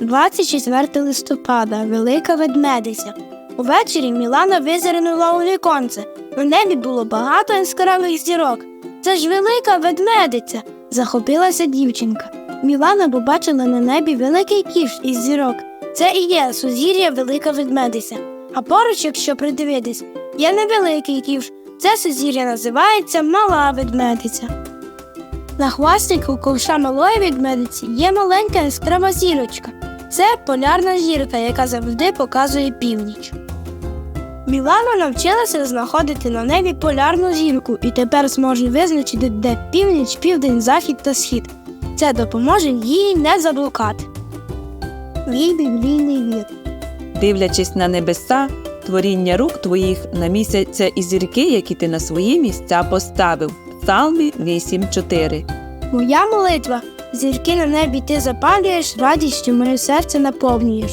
24 листопада, велика ведмедиця. Увечері Мілана визирнула у віконце. У небі було багато яскравих зірок. Це ж велика ведмедиця, захопилася дівчинка. Мілана побачила на небі великий кіш із зірок. Це і є сузір'я велика ведмедиця. А поруч, якщо придивитись, є невеликий ківш. Це сузір'я називається мала ведмедиця. На хвастику ковша малої ведмедиці є маленька яскрава зірочка. Це полярна зірка, яка завжди показує північ. Мілана навчилася знаходити на небі полярну зірку і тепер зможе визначити, де північ, південь, захід та схід. Це допоможе їй не заблукати. Мій біблійний вір. Дивлячись на небеса, творіння рук твоїх на місяця і зірки, які ти на свої місця поставив. Псалмі 8.4 Моя молитва. Зірки на небі ти запалюєш, радістю моє серце наповнюєш.